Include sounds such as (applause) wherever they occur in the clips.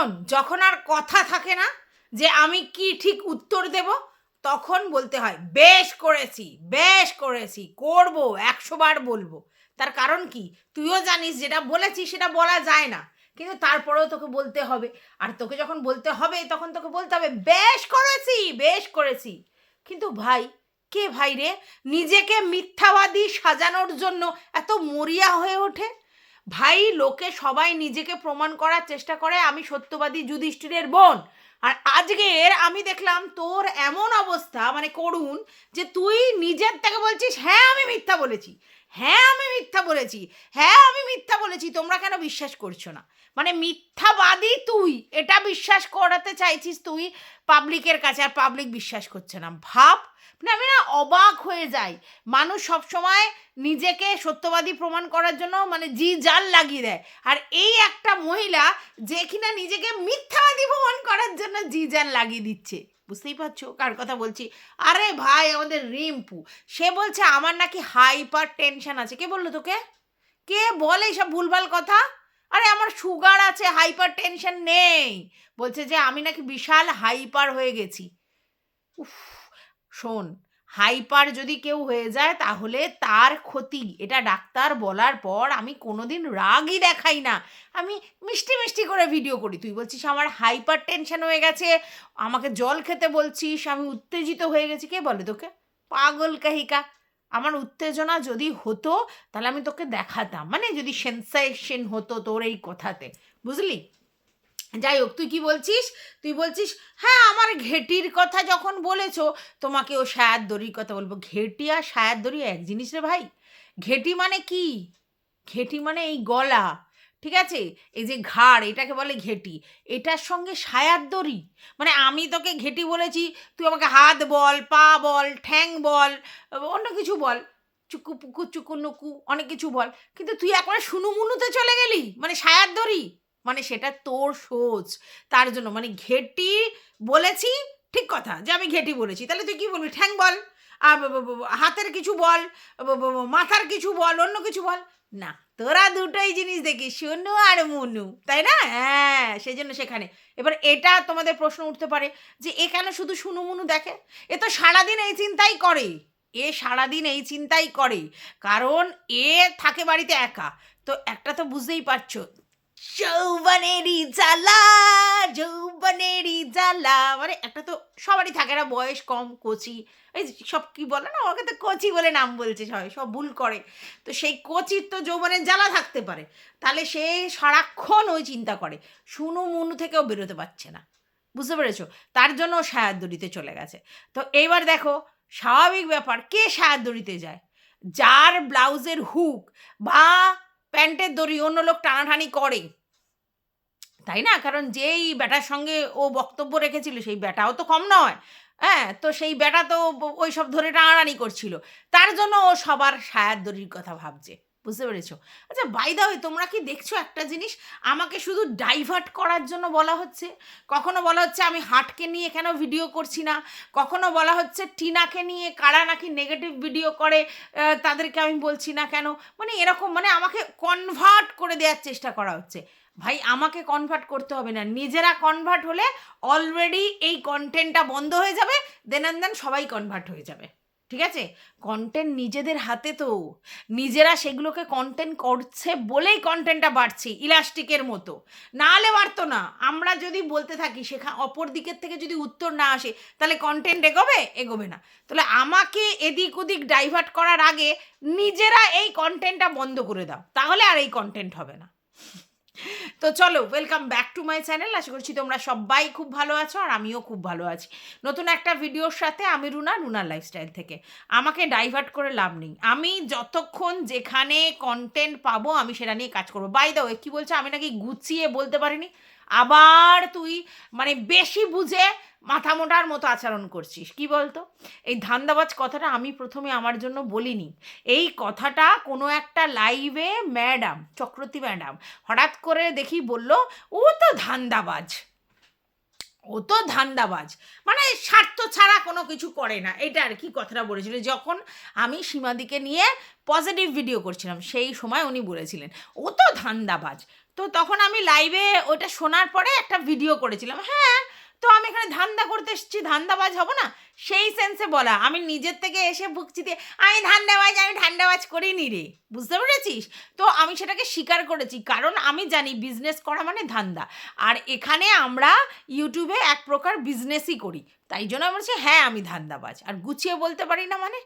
শোন, যখন আর কথা থাকে না যে আমি কি ঠিক উত্তর দেব তখন বলতে হয় বেশ করেছি বেশ করেছি করব একশো বার বলব। তার কারণ কি? তুইও জানিস যেটা বলেছিস সেটা বলা যায় না। কিন্তু তারপরেও তোকে বলতে হবে। আর তোকে যখন বলতে হবে তখন তোকে বলতে হবে বেশ করেছি বেশ করেছি। কিন্তু ভাই কে ভাই রে? নিজেকে মিথ্যাবাদী সাজানোর জন্য এত মরিয়া হয়ে ওঠে। ভাই, লোকে সবাই নিজেকে প্রমাণ করার চেষ্টা করে, আমি সত্যবাদী যুধিষ্ঠিরের বোন। আর আজকের আমি দেখলাম তোর এমন অবস্থা মানে করুন যে তুই নিজের থেকে বলছিস হ্যাঁ আমি মিথ্যা বলেছি। হ্যাঁ আমি মিথ্যা বলেছি। হ্যাঁ আমি মিথ্যা বলেছি। তোমরা কেন বিশ্বাস করছ না? মানে মিথ্যাবাদী তুই, এটা বিশ্বাস করাতে চাইছিস তুই পাবলিকের কাছে, আর পাবলিক বিশ্বাস করছে না। ভাব মানে আমি না অবাক হয়ে যাই মানুষ সবসময় নিজেকে সত্যবাদী প্রমাণ করার জন্য মানে জি জাল লাগিয়ে দেয়। আর এই একটা মহিলা যে কিনা নিজেকে মিথ্যাবাদী প্রমাণ করার জন্য জি জাল লাগিয়ে দিচ্ছে। বুঝতেই পারছ কার কথা বলছি? আরে ভাই, আমাদের রিম্পু। সে বলছে, আমার নাকি হাইপার টেনশন আছে। কে বলল তোকে? কে বলে সব ভুলভাল কথা? আরে আমার সুগার আছে, হাইপার টেনশন নেই। বলছে যে, আমি নাকি বিশাল হাইপার হয়ে গেছি। উফ। শোন, হাইপার যদি কেউ হয়ে যায় তাহলে তার ক্ষতি। এটা ডাক্তার বলার পর আমি কোনোদিন রাগই দেখাই না। আমি মিষ্টি মিষ্টি করে ভিডিও করি। তুই বলছিস আমার হাইপার টেনশন হয়ে গেছে, আমাকে জল খেতে বলছিস, আমি উত্তেজিত হয়ে গেছি। কে বলে তোকে? পাগল কাহিকা। আমার উত্তেজনা যদি হতো, তাহলে আমি তোকে দেখাতাম। মানে যদি সেন্সেশন হতো তোর এই কথাতে। বুঝলি? যাই হোক তুই কি বলছিস? তুই বলছিস হ্যাঁ আমার ঘেটির কথা যখন বলেছ তোমাকে ও সায়ার দড়ির কথা বলব। ঘেটি আর সায়ার দড়ি এক জিনিস রে ভাই। ঘেটি মানে কি? ঘেটি মানে এই গলা, ঠিক আছে? এই যে ঘাড়, এটাকে বলে ঘেটি। এটার সঙ্গে সায়ার দড়ি। মানে আমি তোকে ঘেটি বলেছি, তুই আমাকে হাত বল, পা বল, ঠ্যাং বল, অন্য কিছু বল। চুকু পুকু, চুকু নুকু, অনেক কিছু বল। কিন্তু তুই একবারে শুনুমুনুতে চলে গেলি? মানে সায়ার দড়ি? মানে সেটা তোর সোচ। তার জন্য মানে ঘেটি বলেছি, ঠিক কথা, যে আমি ঘেটি বলেছি। তাহলে তুই কি বলবি? ঠ্যাং বল। হাতের কিছু বল মাথার কিছু বল, অন্য কিছু বল। না, তোরা দুটোই জিনিস দেখি শুনু আর মুনু, তাই না? হ্যাঁ সেই জন্য সেখানে। এবার এটা তোমাদের প্রশ্ন উঠতে পারে যে, এ কেন শুধু শুনু মুনু দেখে? এ তো সারাদিন এই চিন্তাই করে। এ সারাদিন এই চিন্তাই করে। কারণ এ থাকে বাড়িতে একা। তো একটা তো বুঝতেই পারছ যৌবনেরই জ্বালা যৌবনেরই জ্বালা। মানে একটা তো সবারই থাকে না, বয়স কম, কচি। এই সব কি বলে না, ওকে তো কচি বলে নাম বলছে সবাই, সব ভুল করে। তো সেই কচির তো যৌবনের জ্বালা থাকতে পারে। তাহলে সে সারাক্ষণ ওই চিন্তা করে, শুনু মুনু থেকেও বেরোতে পারছে না। বুঝতে পেরেছ? তার জন্য ও সায়ার দড়িতে চলে গেছে। তো এইবার দেখো, স্বাভাবিক ব্যাপার, কে সায়ার দড়িতে যায়? যার ব্লাউজের হুক বা প্যান্টের দড়ি, অন্য লোক টানাটানি করে। তাই না? কারণ যেই ব্যাটার সঙ্গে ও বক্তব্য রেখেছিল, সেই ব্যাটাও তো কম নয়। হ্যাঁ তো সেই ব্যাটা তো ওই সব ধরে টানাটানি করছিল। তার জন্য ও সবার সায়ার দড়ির কথা ভাবছে। বুঝতে পেরেছ? আচ্ছা বাই দা তোমরা কি দেখছ একটা জিনিস? আমাকে শুধু ডাইভার্ট করার জন্য বলা হচ্ছে। কখনো বলা হচ্ছে আমি হাটকে নিয়ে কেন ভিডিও করছি না? কখনো বলা হচ্ছে টিনাকে নিয়ে কারা নাকি নেগেটিভ ভিডিও করে তাদেরকে আমি বলছি না কেন? মানে এরকম মানে আমাকে কনভার্ট করে দেওয়ার চেষ্টা করা হচ্ছে। ভাই, আমাকে কনভার্ট করতে হবে না। নিজেরা কনভার্ট হলে অলরেডি এই কন্টেন্টটা বন্ধ হয়ে যাবে দেন অ্যান্ড দেন সবাই কনভার্ট হয়ে যাবে। ঠিক আছে? কন্টেন্ট নিজেদের হাতে তো। নিজেরা সেগুলোকে কন্টেন্ট করছে বলেই কন্টেন্টটা বাড়ছে, ইলাস্টিকের মতো। না হলে বাড়তো না। আমরা যদি বলতে থাকি সেখানে অপর দিকের থেকে যদি উত্তর না আসে, তাহলে কন্টেন্ট এগোবে? এগোবে না। তাহলে আমাকে এদিক ওদিক ডাইভার্ট করার আগে নিজেরা এই কন্টেন্টটা বন্ধ করে দাও। তাহলে আর এই কন্টেন্ট হবে না। তো চলো welcome back to my channel আশা করছি তোমরা সবাই খুব ভালো আছো আর আমিও খুব ভালো আছি। নতুন একটা ভিডিওর সাথে আমি রুনা, রুনার লাইফস্টাইল থেকে। আমাকে ডাইভার্ট করে লাভ নেই। আমি যতক্ষণ যেখানে কন্টেন্ট পাবো আমি সেটা নিয়ে কাজ করব। বাই দা কি বলছো? আমি নাকি গুছিয়ে বলতে পারিনি। আবার তুই মানে বেশি বুঝে মাথা মোটার মতো আচরণ করছিস। কি বলতো? এই ধান্দাবাজ কথাটা আমি প্রথমে আমার জন্য বলিনি। এই কথাটা কোনো একটা লাইভে ম্যাডাম চক্রবর্তী ম্যাডাম হঠাৎ করে দেখি বলল, ও তো ধান্দাবাজ। ও তো ধান্দাবাজ। মানে স্বার্থ ছাড়া কোনো কিছু করে না। এটা আর কি কথাটা বলেছিল। যখন আমি সীমাদিকে নিয়ে পজিটিভ ভিডিও করছিলাম, সেই সময় উনি বলেছিলেন, ও তো ধান্দাবাজ। তো তখন আমি লাইভে ওটা শোনার পরে একটা ভিডিও করেছিলাম। হ্যাঁ তো আমি এখানে ধান্দা করতে এসেছি, ধান্দাবাজ হব না? সেই সেন্সে বলা। আমি নিজের থেকে এসে বুকছি দিয়ে আমি ধান্দাবাজ আমি ধান্দাবাজ করিনি রে। বুঝতে পেরেছিস? তো আমি সেটাকে স্বীকার করেছি, কারণ আমি জানি বিজনেস করা মানে ধান্দা। আর এখানে আমরা ইউটিউবে এক প্রকার বিজনেসই করি। তাই জন্য আমি বলছি হ্যাঁ আমি ধান্দাবাজ। আর গুছিয়ে বলতে পারি না মানে?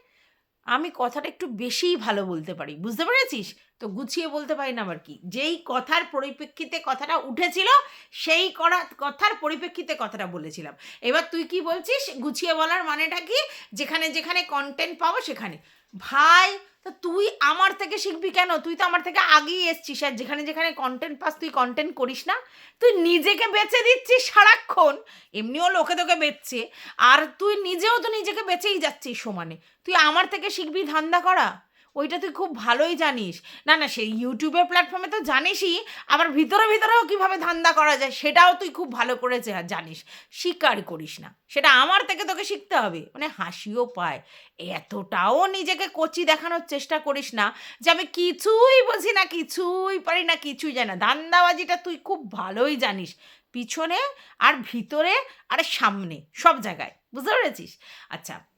আমি কথাটা একটু বেশিই ভালো বলতে পারি। বুঝতে পেরেছিস? তো গুছিয়ে বলতে পারি না আবার কি। যেই কথার পরিপ্রেক্ষিতে কথাটা উঠেছিল, সেই করা, কথার পরিপ্রেক্ষিতে কথাটা বলেছিলাম। এবার তুই কি বলছিস? গুছিয়ে বলার মানেটা কি? যেখানে যেখানে কন্টেন্ট পাবো সেখানে। ভাই, তা তুই আমার থেকে শিখবি কেন? তুই তো আমার থেকে আগেই এসছিস আর যেখানে যেখানে কন্টেন্ট পাস, তুই কন্টেন্ট করিস না। তুই নিজেকে বেচে দিচ্ছিস সারাক্ষণ। এমনিও লোকে তোকে বেচছে। আর তুই নিজেও তো নিজেকে বেচেই যাচ্ছিস সমানে। তুই আমার থেকে শিখবি ধান্দা করা? ওইটা তুই খুব ভালোই জানিস। না না, সেই ইউটিউবের প্ল্যাটফর্মে তো জানিসই, আবার ভিতরে, ভিতরেও কীভাবে ধান্দা করা যায় সেটাও তুই খুব ভালো করে জানিস। স্বীকার করিস না। সেটা আমার থেকে তোকে শিখতে হবে। মানে হাসিও পায়। এতটাও নিজেকে কচি দেখানোর চেষ্টা করিস না যে আমি কিছুই বুঝি না, কিছুই পারি না, কিছুই জানি না। ধান্দাবাজিটা তুই খুব ভালোই জানিস। পিছনে আর ভিতরে আর সামনে, সব জায়গায়। বুঝতে পেরেছিস? আচ্ছা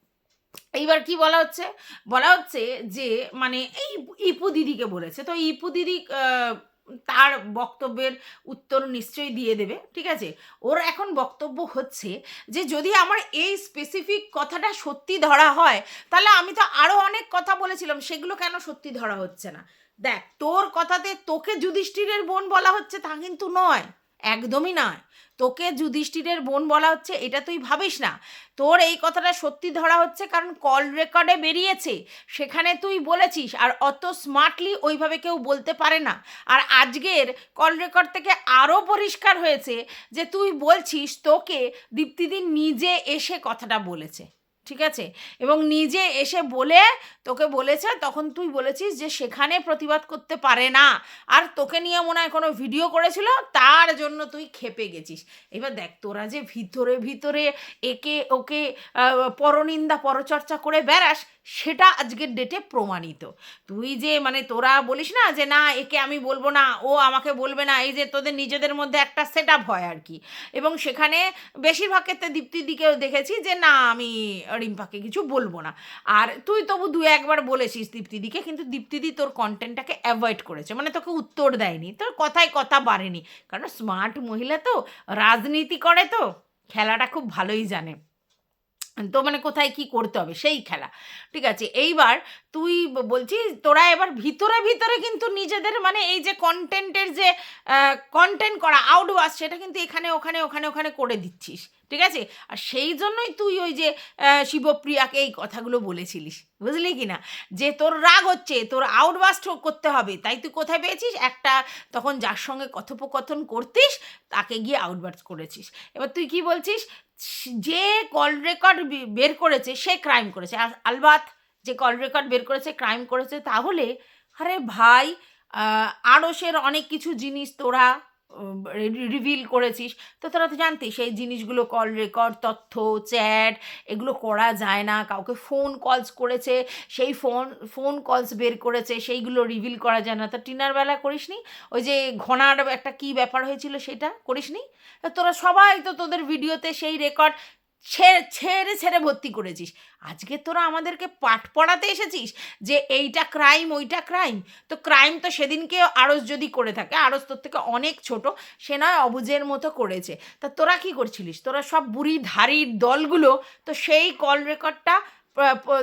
এইবার কি বলা হচ্ছে? বলা হচ্ছে যে মানে এই ইপু দিদিকে বলেছে। তো ইপু দিদি তার বক্তব্যের উত্তর নিশ্চয়ই দিয়ে দেবে, ঠিক আছে? ওর এখন বক্তব্য হচ্ছে যে, যদি আমার এই স্পেসিফিক কথাটা সত্যি ধরা হয়, তাহলে আমি তো আরও অনেক কথা বলেছিলাম, সেগুলো কেন সত্যি ধরা হচ্ছে না? দেখ, তোর কথাতে তোকে যুধিষ্ঠিরের বোন বলা হচ্ছে তা কিন্তু নয়। একদমই নয়। তোকে যুধিষ্ঠিরের বোন বলা হচ্ছে, এটা তুই ভাবিস না। তোর এই কথাটা সত্যি ধরা হচ্ছে কারণ কল রেকর্ডে বেরিয়েছে। সেখানে তুই বলেছিস, আর অত স্মার্টলি ওইভাবে কেউ বলতে পারে না। আর আজকের কল রেকর্ড থেকে আরও পরিষ্কার হয়েছে যে তুই বলছিস তোকে দীপ্তিদি নিজে এসে কথাটা বলেছে। ঠিক আছে? এবং নিজে এসে বলে তোকে বলেছে, তখন তুই বলেছিস যে সেখানে প্রতিবাদ করতে পারে না। আর তোকে নিয়ে মনে হয় কোনো ভিডিও করেছিল, তার জন্য তুই খেপে গেছিস। এবার দেখ, তোরা যে ভিতরে ভিতরে একে ওকে পরনিন্দা, পরচর্চা করে বেড়াস, সেটা আজকের ডেটে প্রমাণিত। তুই যে মানে তোরা বলিস না যে, না, একে আমি বলব না, ও আমাকে বলবে না এই যে তোদের নিজেদের মধ্যে একটা সেট আপ হয় আর কি। এবং সেখানে বেশিরভাগ ক্ষেত্রে দীপ্তির দিকেও দেখেছি যে, না, আমি রিম্পাকে কিছু বলব না। আর তুই তবু দু একবার বলেছিস দীপ্তিদিকে, কিন্তু দীপ্তিদি তোর কন্টেন্টটাকে অ্যাভয়েড করেছে। মানে তোকে উত্তর দেয়নি। তোর কথায় কথা বাড়েনি। কারণ স্মার্ট মহিলা তো, রাজনীতি করে তো, খেলাটা খুব ভালোই জানে। তো মানে কোথায় কি করতে হবে? সেই খেলা। ঠিক আছে? এইবার তুই বলছিস তোরা এবার ভিতরে ভিতরে কিন্তু নিজেদের মানে এই যে কন্টেন্টের যে কন্টেন্ট করা আউটবাস সেটা কিন্তু এখানে, ওখানে ওখানে ওখানে করে দিচ্ছিস। ঠিক আছে? আর সেই জন্যই তুই ওই যে শিবপ্রিয়াকে এই কথাগুলো বলেছিলিস। বুঝলি কি না? যে তোর রাগ হচ্ছে, তোর আউটবাস্ট করতে হবে। তাই তুই কোথায় পেয়েছিস? একটা তখন যার সঙ্গে কথোপকথন করতিস, তাকে গিয়ে আউটবাস্ট করেছিস। এবার তুই কি বলছিস? যে কল রেকর্ড বের করেছে, সে ক্রাইম করেছে। আলবাত যে কল রেকর্ড বের করেছে ক্রাইম করেছে, তাহলে, আরে ভাই আড়সের অনেক কিছু জিনিস তোরা রিভিল করেছিস। তো তোরা তো জানতিস সেই জিনিসগুলো কল রেকর্ড তথ্য চ্যাট এগুলো করা যায় না। কাউকে ফোন কলস করেছে, সেই ফোন ফোন কলস বের করেছে, সেইগুলো রিভিল করা যায় না। তো টিনার বেলা করিসনি? ওই যে ঘনার একটা কি ব্যাপার হয়েছিল সেটা করিসনি? তোরা সবাই তো তোদের ভিডিওতে সেই রেকর্ড ছেড়ে ছেড়ে ছেড়ে ভর্তি করেছিস। আজকে তোরা আমাদেরকে পাঠ পড়াতে এসেছিস যে এইটা ক্রাইম ওইটা ক্রাইম তো ক্রাইম তো সেদিনকে আড়স যদি করে থাকে আড়স তোর থেকে অনেক ছোট, সে নয় অবুজের মতো করেছে। তা তোরা কি করছিলিস? তোরা সব বুড়ি ধারির দলগুলো তো সেই কল রেকর্ডটা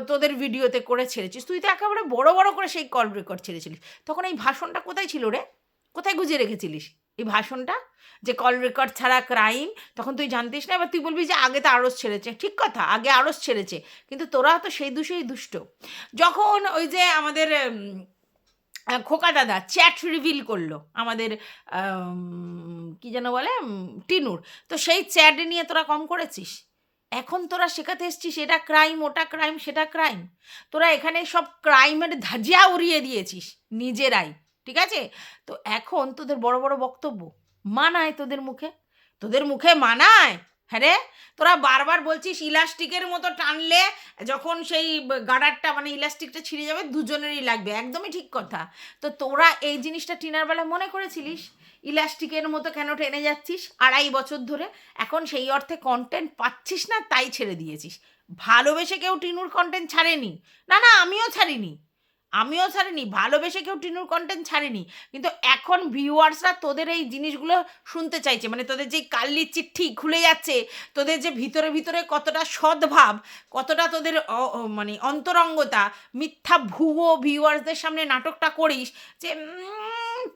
তোদের ভিডিওতে করে ছেড়েছিস। তুই তো একেবারে বড় বড় করে সেই কল রেকর্ড ছেড়েছিলিস। তখন এই ভাষণটা কোথায় ছিল রে? কোথায় গুজে রেখেছিলিস? এই ভাষণটা? যে কল রেকর্ড ছাড়া ক্রাইম তখন তুই জানতিস না এবার তুই বলবি যে আগে তো আড়স ছেড়েছে। ঠিক কথা আগে আড়স ছেড়েছে। কিন্তু তোরা তো সেই দুষেই দুষ্ট। যখন ওই যে আমাদের খোকা দাদা চ্যাট রিভিল করল আমাদের আম, কি যেন বলে টিনুর তো সেই চ্যাট নিয়ে তোরা কম করেছিস? এখন তোরা শেখাতে এসছিস এটা ক্রাইম ওটা ক্রাইম সেটা ক্রাইম তোরা এখানে সব ক্রাইমের ধাজিয়া উড়িয়ে দিয়েছিস নিজেরাই। ঠিক আছে? তো এখন তোদের বড় বড় বক্তব্য মানায় তোদের মুখে? তোদের মুখে মানায়? হ্যাঁ তোরা বারবার বলছিস ইলাস্টিকের মতো টানলে যখন সেই গার্ডারটা মানে ইলাস্টিকটা ছিঁড়ে যাবে, দুজনেরই লাগবে। একদমই ঠিক কথা। তো তোরা এই জিনিসটা টিনার বেলা মনে করেছিলিস? ইলাস্টিকের মতো কেন টেনে যাচ্ছিস? আড়াই বছর ধরে এখন সেই অর্থে কন্টেন্ট পাচ্ছিস না, তাই ছেড়ে দিয়েছিস। ভালোবেসে কেউ টিনুর কন্টেন্ট ছাড়েনি। না না, আমিও ছাড়িনি। আমিও ছাড়িনি, ভালোবেসে কেউ টিনুর কন্টেন্ট ছাড়েনি। কিন্তু এখন ভিউয়ার্সরা তোদের এই জিনিসগুলো শুনতে চাইছে মানে তোদের যে কাল্লির চিঠি খুলে যাচ্ছে, তোদের যে ভিতরে ভিতরে কতটা সদ্ভাব, কতটা তোদের মানে অন্তরঙ্গতা, মিথ্যা ভুয়ো ভিউয়ার্সদের সামনে নাটকটা করিস, যে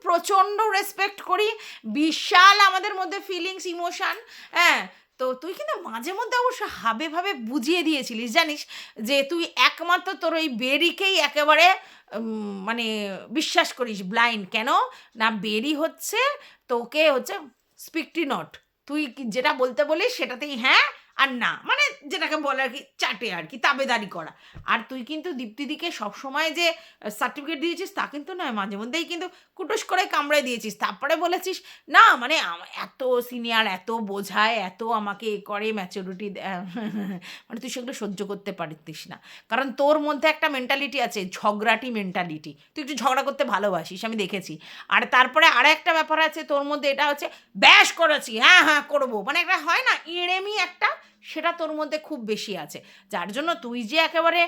প্রচণ্ড রেসপেক্ট করি, বিশাল আমাদের মধ্যে ফিলিংস ইমোশান হ্যাঁ তো তুই কিন্তু মাঝে মধ্যে অবশ্য হাবে ভাবে বুঝিয়ে দিয়েছিলিস, জানিস? যে তুই একমাত্র তোর ওই বেরিকেই একেবারে মানে বিশ্বাস করিস ব্লাইন্ড কেন? না, বেরি হচ্ছে, তোকে হচ্ছে স্পিকটি নট তুই যেটা বলতে বলিস সেটাতেই হ্যাঁ? আর না মানে যেটাকে বলে আর কি, চাটে আর কি, তাবেদারি করা। আর তুই কিন্তু দীপ্তিদিকে সবসময় যে সার্টিফিকেট দিয়েছিস তা কিন্তু নয়, মাঝে মধ্যেই কিন্তু কুটুস করে কামড়ে দিয়েছিস। তারপরে বলেছিস, না মানে এত সিনিয়র এত বোঝায়, এত আমাকে এ করে ম্যাচুরিটি (laughs) মানে তুই সেগুলো সহ্য করতে পারতিস না। কারণ তোর মধ্যে একটা মেন্টালিটি আছে, ঝগড়াটি মেন্টালিটি তুই একটু ঝগড়া করতে ভালোবাসিস, আমি দেখেছি। আর তারপরে আর একটা ব্যাপার আছে, তোর মধ্যে এটা হচ্ছে, ব্যাস করেছি হ্যাঁ হ্যাঁ করব। মানে একটা হয় না ইড়েমি একটা সেটা তোর মধ্যে খুব বেশি আছে। যার জন্য তুই যে একেবারে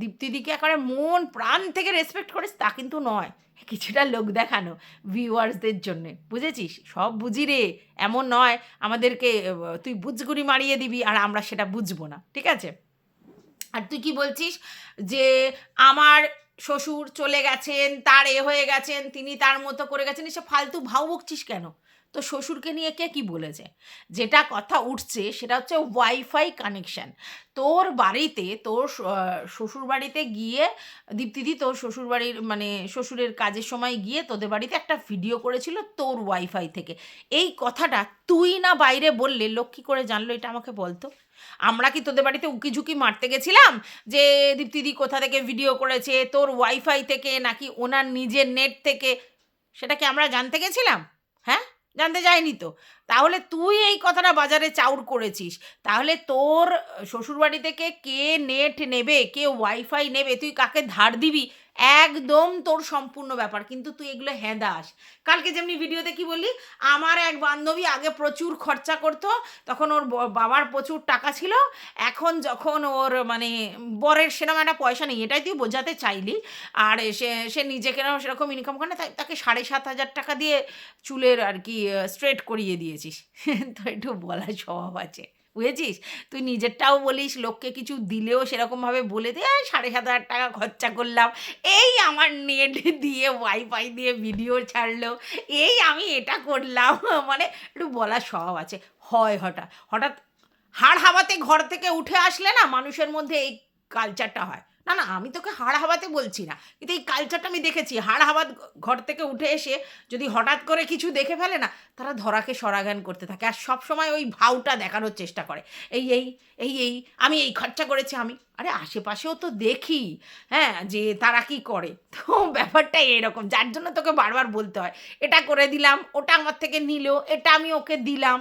দীপ্তিদিকে একেবারে মন প্রাণ থেকে রেসপেক্ট করিস তা কিন্তু নয়। কিছুটা লোক দেখানো ভিউয়ার্সদের জন্যে। বুঝেছিস? সব বুঝি রে। এমন নয় আমাদেরকে তুই বুঝগুড়ি মারিয়ে দিবি আর আমরা সেটা বুঝব না। ঠিক আছে? আর তুই কি বলছিস? যে আমার শ্বশুর চলে গেছেন, তার এ হয়ে গেছেন, তিনি তার মতো করে গেছেন, এসব ফালতু ভাও বকছিস কেন? তো শ্বশুরকে নিয়ে কে কি বলেছে? যেটা কথা উঠছে সেটা হচ্ছে ওয়াইফাই কানেকশন তোর বাড়িতে, তোর শ্বশুর বাড়িতে গিয়ে দীপ্তিদি তোর শ্বশুর বাড়ির মানে শ্বশুরের কাজের সময় গিয়ে তোদের বাড়িতে একটা ভিডিও করেছিল তোর ওয়াইফাই থেকে। এই কথাটা তুই না বাইরে বললে লোক করে জানলো, এটা আমাকে বলতো। আমরা কি তোদের বাড়িতে উকি ঝুঁকি মারতে গেছিলাম? যে দীপ্তিদি কোথা থেকে ভিডিও করেছে, তোর ওয়াইফাই থেকে নাকি ওনার নিজের নেট থেকে? সেটা কি আমরা জানতে গেছিলাম? হ্যাঁ? জানতে যায়নি তো। তাহলে তুই এই কথাটা বাজারে চাউর করেছিস। তাহলে তোর শ্বশুরবাড়ি থেকে কে নেট নেবে, কে ওয়াইফাই নেবে, তুই কাকে ধার দিবি? একদম তোর সম্পূর্ণ ব্যাপার। কিন্তু তুই এগুলো হ্যাঁ দাস কালকে যেমনি ভিডিওতে কি বললি, আমার এক বান্ধবী আগে প্রচুর খরচা করতো, তখন ওর বাবার প্রচুর টাকা ছিল। এখন যখন ওর মানে বরের সেরকম একটা পয়সা নেই, এটাই তুই বোঝাতে চাইলি। আর সে সে নিজেকে সেরকম ইনকাম করে না, তাই তাকে সাড়ে সাত হাজার টাকা দিয়ে চুলের আর কি স্ট্রেট করিয়ে দিয়েছিস। (laughs) তো একটু বলার স্বভাব আছে। বুঝেছিস? তুই নিজেরটাও বলিস, লোককে কিছু দিলেও সেরকমভাবে বলে দে সাড়ে সাত হাজার টাকা খরচা করলাম, এই আমার নেট দিয়ে ওয়াইফাই দিয়ে ভিডিও ছাড়লো, এই আমি এটা করলাম। (laughs) মানে একটু বলার স্বভাব আছে। হয় হঠাৎ। হঠাৎ হাড় হাওয়াতে ঘর থেকে উঠে আসলে না মানুষের মধ্যে এই কালচারটা হয়। না না, আমি তোকে হাড় হাওয়াতে বলছি না। কিন্তু এই কালচারটা আমি দেখেছি। হাড় হাওয়াত ঘর থেকে উঠে এসে যদি হঠাৎ করে কিছু দেখে ফেলে না, তারা ধরাকে সরাগান করতে থাকে। আর সব সময় ওই ভাউটা দেখানোর চেষ্টা করে। এই এই এই এই, আমি এই খরচা করেছি, আমি। আরে, আশেপাশেও তো দেখি। হ্যাঁ যে তারা কি করে? তো ব্যাপারটা এরকম। যার জন্য তোকে বারবার বলতে হয়, এটা করে দিলাম, ওটা আমার থেকে নিল, এটা আমি ওকে দিলাম।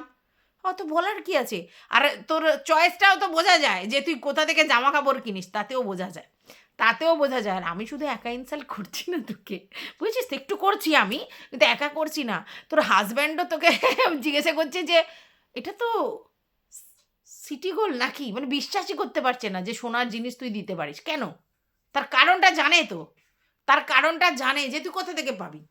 অত বলার কি আছে? আর তোর চয়েসটাও তো বোঝা যায় যে তুই কোথা থেকে জামা কাপড় কিনিস, তাতেও বোঝা যায়। তাতেও বোঝা যায় না। আমি শুধু একা ইনসাল্ট করছি না তোকে। বুঝছিস? একটু করছি আমি, কিন্তু একা করছি না। তোর হাজব্যান্ডও তোকে (laughs) জিজ্ঞাসা করছে যে, এটা তো সিটি গোল্ড নাকি? মানে বিশ্বাসই করতে পারছে না যে, সোনার জিনিস তুই দিতে পারিস। কেন? তার কারণটা জানে তো। তার কারণটা জানে যে, তুই কোথা থেকে পাবি?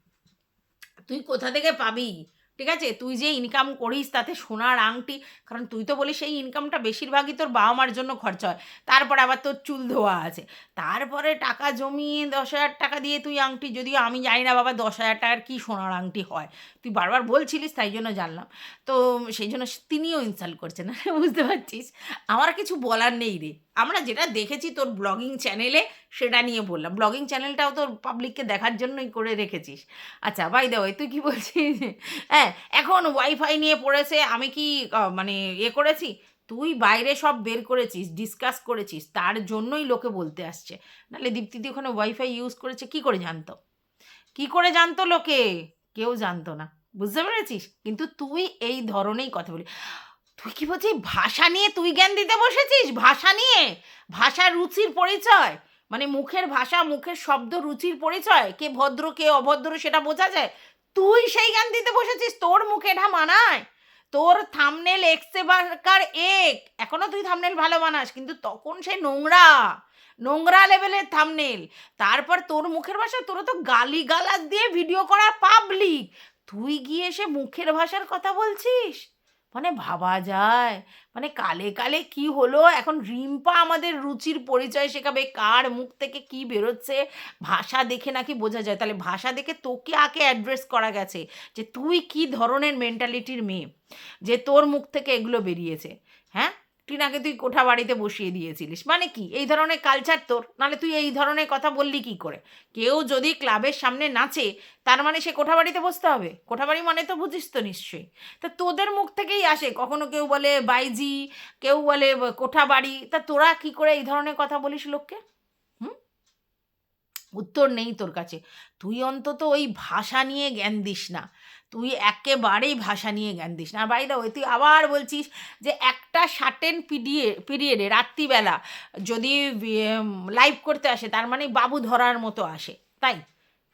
তুই কোথা থেকে পাবি? ঠিক আছে? তুই যে ইনকাম করিস তাতে সোনার আংটি, কারণ তুই তো বলিস সেই ইনকামটা বেশিরভাগই তোর বাবা মার জন্য খরচা হয়। তারপরে আবার তোর চুল ধোয়া আছে। তারপরে টাকা জমিয়ে দশ হাজার টাকা দিয়ে তুই আংটি, যদিও আমি জানি না বাবা দশ হাজার টাকার কী সোনার আংটি হয়। তুই বারবার বলছিলিস, তাই জন্য জানলাম। তো সেই জন্য তিনিও ইনসাল্ট করছেন, (laughs) বুঝতে পারছিস? আমার কিছু বলার নেই রে। আমরা যেটা দেখেছি তোর ব্লগিং চ্যানেলে সেটা নিয়ে বললাম। ব্লগিং চ্যানেলটাও তোর পাবলিককে দেখার জন্যই করে রেখেছিস। আচ্ছা বাই দা তুই কি বলছিস? হ্যাঁ এখন ওয়াইফাই নিয়ে পড়েছে, আমি কি মানে এ করেছি? তুই বাইরে সব বের করেছিস ডিসকাস করেছিস, তার জন্যই লোকে বলতে আসছে। নাহলে দীপ্তিদি ওখানে ওয়াইফাই ইউজ করেছে, কি করে জানতো? কি করে জানতো লোকে? কেউ জানতো না। বুঝতে পেরেছিস? কিন্তু তুই এই ধরনেই কথা বলি। তুই কি বলছিস? ভাষা নিয়ে তুই জ্ঞান দিতে বসেছিস? ভাষা নিয়ে? ভাষা রুচির পরিচয়? মানে মুখের ভাষা, মুখের শব্দ রুচির পরিচয়? কে ভদ্র, কে অভদ্র সেটা বোঝা যায়? তুই সেই জ্ঞান দিতে বসেছিস? তোর মুখে এটা মানায়? তোর থামনেল এক্সে বারকার এক। এখনও তুই থামনেল ভালো বানাস, কিন্তু তখন সে নোংরা। নোংরা লেভেলের থামনেল তারপর তোর মুখের ভাষা তোরা তো গালি গালাজ দিয়ে ভিডিও করা পাবলিক তুই গিয়ে সে মুখের ভাষার কথা বলছিস? মানে ভাবা যায়। মানে কালে কালে কি হলো? এখন রিম্পা আমাদের রুচির পরিচয় শেখাবে, কার মুখ থেকে কি বেরোচ্ছে? ভাষা দেখে নাকি বোঝা যায়। তাহলে ভাষা দেখে তোকে আগে অ্যাড্রেস করা গেছে যে তুই কি ধরনের মেন্টালিটির মেয়ে, যে তোর মুখ থেকে এগুলো বেরিয়েছে। হ্যাঁ? টিনাকে তুই কোঠা বাড়িতে বসিয়ে দিয়েছিলিস। মানে কি? এই ধরনের কালচার তোর। নাহলে তুই এই ধরনের কথা বললি কি করে? কেউ যদি ক্লাবের সামনে নাচে, তার মানে সে কোঠা বাড়িতে বসতে হবে। কোঠা বাড়ি মানে তো বুঝিস তো নিশ্চয়ই। তা তোদের মুখ থেকেই আসে। কখনো কেউ বলে বাইজি, কেউ বলে কোঠা বাড়ি। তা তোরা কি করে এই ধরনের কথা বলিস লোককে? উত্তর নেই তোর কাছে। তুই অন্তত ওই ভাষা নিয়ে জ্ঞান দিস না। তুই একেবারেই ভাষা নিয়ে জ্ঞান দিস না। বাইরে ওই তুই আবার বলছিস যে একটা শার্টেন পিরিয়ে পিরিয়ডে রাত্রিবেলা যদি লাইভ করতে আসে, তার মানে বাবু ধরার মতো আসে, তাই?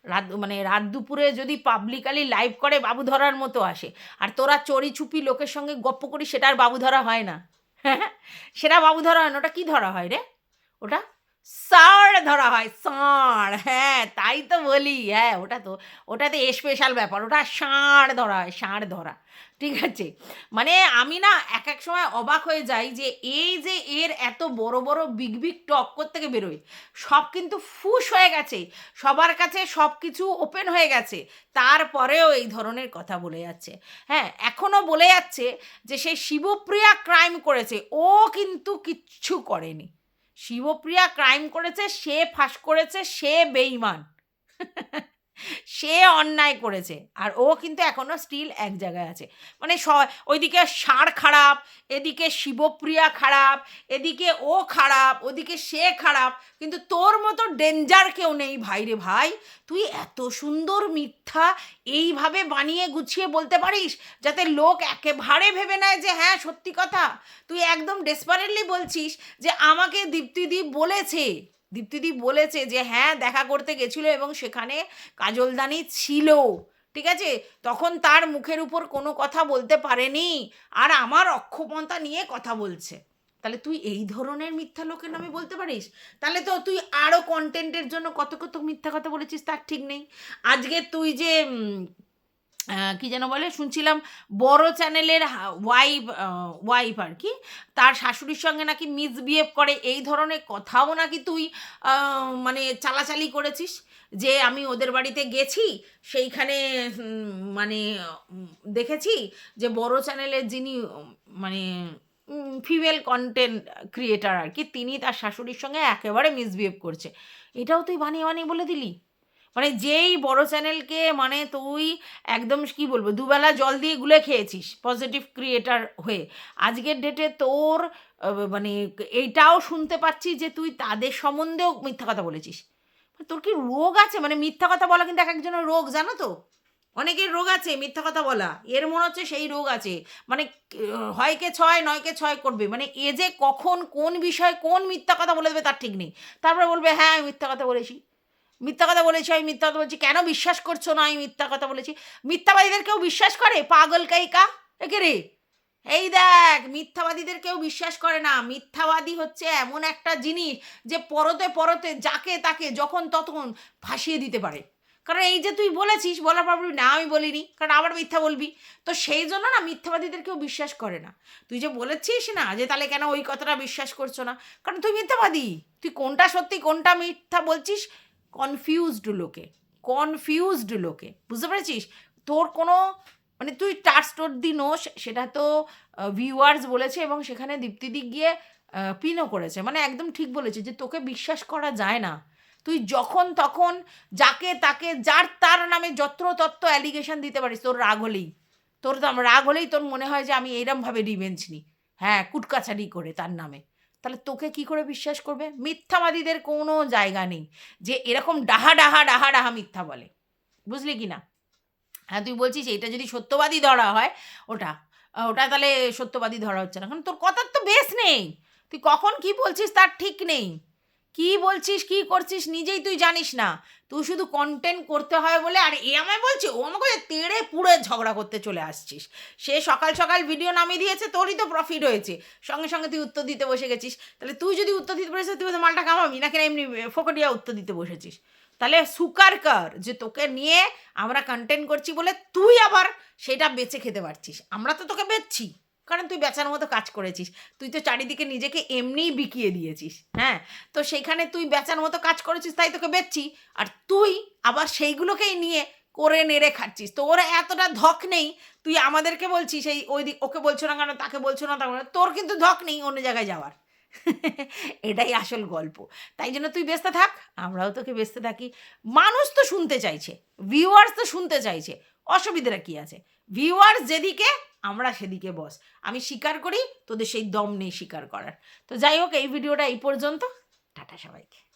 রাত মানে রাত দুপুরে যদি পাবলিকালি লাইভ করে, বাবু ধরার মতো আসে। আর তোরা চড়ি চুপি লোকের সঙ্গে গপ্প করি সেটা আর বাবু ধরা হয় না। হ্যাঁ (laughs) সেটা বাবু ধরা হয় না, ওটা কী ধরা হয় রে? ওটা ষাঁড় ধরা হয়, ষাঁড়। হ্যাঁ তাই তো বলি। হ্যাঁ ওটা তো, ওটাতে স্পেশাল ব্যাপার। ওটা ষাঁড় ধরা হয়, ষাঁড় ধরা। ঠিক আছে? মানে আমি না এক এক সময় অবাক হয়ে যাই যে, এই যে এর এত বড় বড় বিগ বিগ টক থেকে বেরোয়? সব কিন্তু ফুস হয়ে গেছে। সবার কাছে সব কিছু ওপেন হয়ে গেছে। তারপরেও এই ধরনের কথা বলে যাচ্ছে। হ্যাঁ এখনও বলে যাচ্ছে যে, সে শিবপ্রিয়া ক্রাইম করেছে। ও কিন্তু কিচ্ছু করেনি। শিবপ্রিয়া ক্রাইম করেছে সে ফাঁস করেছে সে বেইমান (laughs) সে অন্যায় করেছে। আর ও কিন্তু এখনও স্টিল এক জায়গায় আছে। মানে স, ওইদিকে ষাঁড় খারাপ, এদিকে শিবপ্রিয়া খারাপ, এদিকে ও খারাপ, ওদিকে সে খারাপ, কিন্তু তোর মতো ডেঞ্জার কেউ নেই। ভাই রে ভাই, তুই এত সুন্দর মিথ্যা এইভাবে বানিয়ে গুছিয়ে বলতে পারিস? যাতে লোক একেবারে ভেবে নেয় যে হ্যাঁ সত্যি কথা। তুই একদম ডেসপারেটলি বলছিস যে, আমাকে দীপ্তিদীপ বলেছে। দীপ্তিদি বলেছে যে হ্যাঁ দেখা করতে গেছিল এবং সেখানে কাজলদানি ছিল। ঠিক আছে? তখন তার মুখের উপর কোনো কথা বলতে পারেনি আর আমার অক্ষমতা নিয়ে কথা বলছে। তাহলে তুই এই ধরনের মিথ্যা লোকের নামে বলতে পারিস? তাহলে তো তুই আরও কন্টেন্টের জন্য কত কত মিথ্যা কথা বলেছিস, তার ঠিক নেই। আজকে তুই যে কি যেন বলে? শুনছিলাম বড় চ্যানেলের ওয়াইফ ওয়াইফ আর কি, তার শাশুড়ির সঙ্গে নাকি মিসবিহেভ করে। এই ধরনের কথাও নাকি তুই মানে চালাচালি করেছিস? যে আমি ওদের বাড়িতে গেছি, সেইখানে মানে দেখেছি যে বড় চ্যানেলের যিনি মানে ফিমেল কন্টেন্ট ক্রিয়েটার আর কি, তিনি তার শাশুড়ির সঙ্গে একেবারে মিসবিহেভ করছে। এটাও তুই বানিয়ে বানিয়ে বলে দিলি? মানে যেই বড় চ্যানেলকে মানে তুই একদম কি বলব, দুবেলা জল দিয়ে গুলে খেয়েছিস পজিটিভ ক্রিয়েটার হয়ে। আজকের ডেটে তোর মানে এইটাও শুনতে পাচ্ছি যে তুই তাদের সম্বন্ধেও মিথ্যা কথা বলেছিস। তোর কি রোগ আছে? মানে মিথ্যা কথা বলা কিন্তু এক একজনের রোগ, জানো তো? অনেকের রোগ আছে মিথ্যা কথা বলা। এর মনে হচ্ছে সেই রোগ আছে। মানে হয়কে ছয় নয়কে ছয় করবে। মানে এ যে কখন, কোন বিষয় কোন মিথ্যা কথা বলে দেবে তার ঠিক নেই। তারপরে বলবে হ্যাঁ মিথ্যা কথা বলেছি। মিথ্যা কথা বলেছি, আমি মিথ্যা কথা বলছি। কেন বিশ্বাস করছ না আমি মিথ্যা কথা বলেছি? মিথ্যাবাদীদের কেউ বিশ্বাস করে? পাগল কাইকা? একে রে? এই দেখ, মিথ্যাবাদীদের কেউ বিশ্বাস করে না। মিথ্যাবাদী হচ্ছে এমন একটা জিনিস যে পরতে পরতে যাকে তাকে যখন তখন ফাঁসিয়ে দিতে পারে। কারণ এই যে তুই বলেছিস, বলার পর না, আমি বলিনি। কারণ আবার মিথ্যা বলবি। তো সেই জন্য না মিথ্যাবাদীদের কেউ বিশ্বাস করে না। তুই যে বলেছিস না যে তাহলে কেন ওই কথাটা বিশ্বাস করছ না? কারণ তুই মিথ্যাবাদী। তুই কোনটা সত্যি, কোনটা মিথ্যা বলছিস কনফিউজড লোকে কনফিউজড লোকে। বুঝতে পেরেছিস? তোর কোনো মানে তুই টার স্টোর দি নোস, সেটা তো ভিউয়ার্স বলেছে এবং সেখানে দীপ্তিদি গিয়ে পিনও করেছে। মানে একদম ঠিক বলেছে যে তোকে বিশ্বাস করা যায় না। তুই যখন তখন যাকে তাকে যার তার নামে যত্র তত্ত্ব অ্যালিগেশন দিতে পারিস, তোর রাগ হলেই। তোর রাগ হলেই তোর মনে হয় যে আমি এরমভাবে রিভেঞ্জ নিই হ্যাঁ কুটকাছাড়ি করে তার নামে। তাহলে তোকে কি করে বিশ্বাস করবে? মিথ্যাবাদীদের কোনো জায়গা নেই যে এরকম ডাহা ডাহা ডাহা ডাহা মিথ্যা বলে। বুঝলি কি না? হ্যাঁ তুই বলছিস এটা যদি সত্যবাদী ধরা হয়, ওটা ওটা তাহলে সত্যবাদী ধরা হচ্ছে না। কারণ তোর কথার তো বেশ নেই। তুই কখন কি বলছিস তার ঠিক নেই। কি বলছিস, কি করছিস নিজেই তুই জানিস না। তুই শুধু কন্টেন্ট করতে হয় বলে, আর এ আমায় বলছে, ও আমাকে তেড়ে পুড়ে ঝগড়া করতে চলে আসছিস। সে সকাল সকাল ভিডিও নামিয়ে দিয়েছে, তোরই তো প্রফিট হয়েছে। সঙ্গে সঙ্গে তুই উত্তর দিতে বসে গেছিস। তাহলে তুই যদি উত্তর দিতে বসেছিস তুই তো মালটা কামাবি? না এমনি ফোকটিয়া উত্তর দিতে বসেছিস? তাহলে সুকার কর যে তোকে নিয়ে আমরা কন্টেন্ট করছি বলে তুই আবার সেটা বেছে খেতে পারছিস। আমরা তো তোকে বেচছি। কারণ তুই বেচার মতো কাজ করেছিস। তুই তো চারিদিকে নিজেকে এমনিই বিকিয়ে দিয়েছিস হ্যাঁ? তো সেইখানে তুই বেচার মতো কাজ করেছিস, তাই তোকে বেচছি। আর তুই আবার সেইগুলোকেই নিয়ে করে নেড়ে খাচ্ছিস। তো ওরা এতটা ধক নেই, তুই আমাদেরকে বলছিস, এই ওই দিক ওকে বলছো না কেন, তাকে বলছো না তাকে তোর কিন্তু ধক নেই অন্য জায়গায় যাওয়ার। (laughs) এটাই আসল গল্প। তাই জন্য তুই ব্যস্ত থাক, আমরাও তোকে ব্যস্ত থাকি। মানুষ তো শুনতে চাইছে ভিউয়ার্স তো শুনতে চাইছে, অসুবিধাটা কি আছে? ভিউয়ার্স যেদিকে, আমরা সেদিকে বস আমি স্বীকার করি, তোদের সেই দম নেই স্বীকার করার। তো যাই হোক, এই ভিডিওটা এই পর্যন্ত। টাটা সবাইকে।